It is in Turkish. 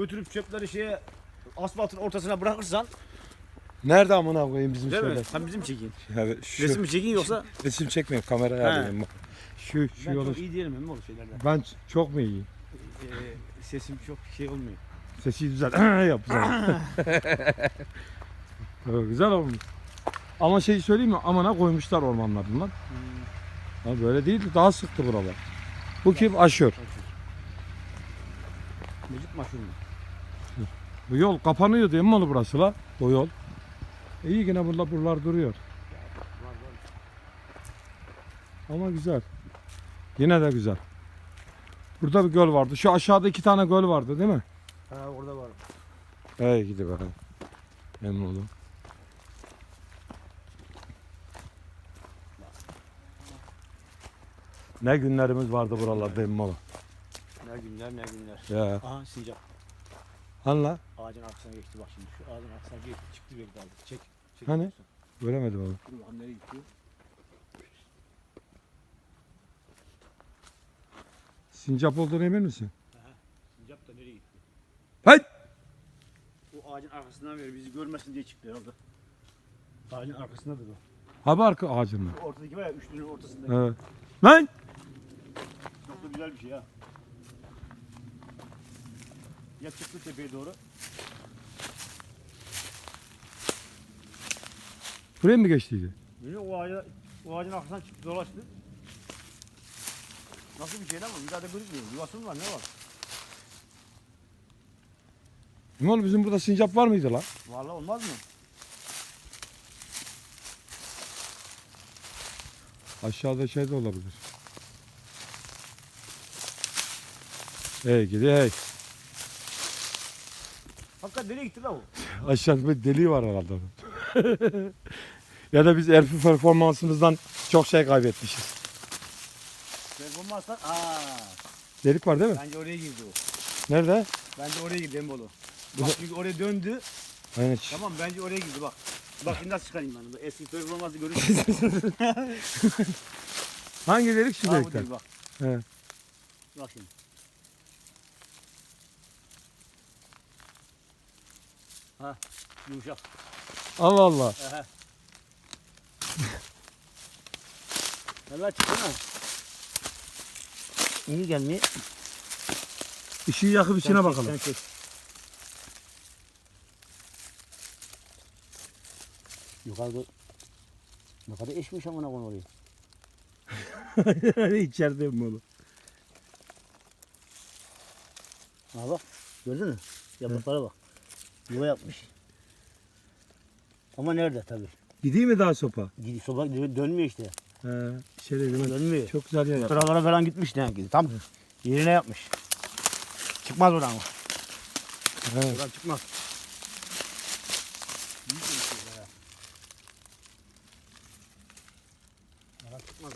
götürüp çöpleri şeye asfaltın ortasına bırakırsan Nerede amına koyayım bizim değil mi? şeyler? Sen bizim çekin. Evet, şu Resim mi çekin yoksa resim çekmiyor kameraya He. alayım. Şu şu ben yolu. çok iyi değilim mi o şeylerde. Ben çok mu iyiyim? Ee, sesim çok şey olmuyor. Sesi güzel. Yap güzel. evet, güzel olmuş. Ama şey söyleyeyim mi? Amına koymuşlar ormanlar bunlar. Ha, böyle değil daha sıktı buralar. Bu kim? Aşır. Mecit maşhur mu? Bu yol kapanıyor değil mi oğlum burası la? O yol. İyi yine buralar, buralar duruyor. Ama güzel. Yine de güzel. Burada bir göl vardı. Şu aşağıda iki tane göl vardı değil mi? Ha orada var. Hey gidi bakalım. Memnun oldum. Ne günlerimiz vardı buralarda emmalı. Ne günler ne günler. Ya. Aha sincap. Anla. Ağacın arkasına geçti bak şimdi. Şu ağacın arkasına geçti çıktı bir daldı. Çek. çek Hani? Göremedim abi. Dur bakalım nereye gidiyor. Sincap olduğunu emin misin? Sincap da nereye gitti? Hayt! O ağacın arkasından veriyor. Bizi görmesin diye çıktı herhalde. Ağacın arkasındadır o. Abi arka ağacın mı? Şu ortadaki var ya üçlünün ortasında. Evet. Lan! Çok da güzel bir şey ha. Ya çıktı tepeye doğru. Buraya mı geçtiydi? Yine o, ağaca, o ağacın arkasından çıktı dolaştı. Nasıl bir şey lan bu? Bir daha da gözükmüyor. Yuvası mı var ne var? İmalı bizim burada sincap var mıydı lan? Vallahi olmaz mı? Aşağıda şey de olabilir. Hey gidi hey. Hakikaten nereye gitti lan o? Aşağıda bir deliği var herhalde. ya da biz Erfi performansımızdan çok şey kaybetmişiz. Performanslar aaa. Delik var değil mi? Bence oraya girdi o. Nerede? Bence oraya girdi Embolo. Bak çünkü oraya döndü. Aynen. Tamam bence oraya girdi bak. Bak şimdi nasıl çıkarayım ben? Eski performansı görürsün. Hangi delik şu Aa, bu delikten? değil bak. He. Bak şimdi. Ha yumuşak. Allah Allah. Valla çıktı mı? İyi gelmiyor. Işığı yakıp içine Sen çek, bakalım. sen çek. Yukarıda ne kadar eşmiş amına konu orayı. İçeride mi oğlum? Ha bak gördün mü? Yapraklara bak. Yuva yapmış. Ama nerede tabii. Gideyim mi daha sopa? Gidi soba dö- dönmüyor işte. He. Şey dedim. Dönmüyor. Çok güzel yer yaptı. Sıralara falan gitmiş demek ki. Tam yerine yapmış. Çıkmaz oradan o. He. Oradan çıkmaz. Oradan çıkmaz.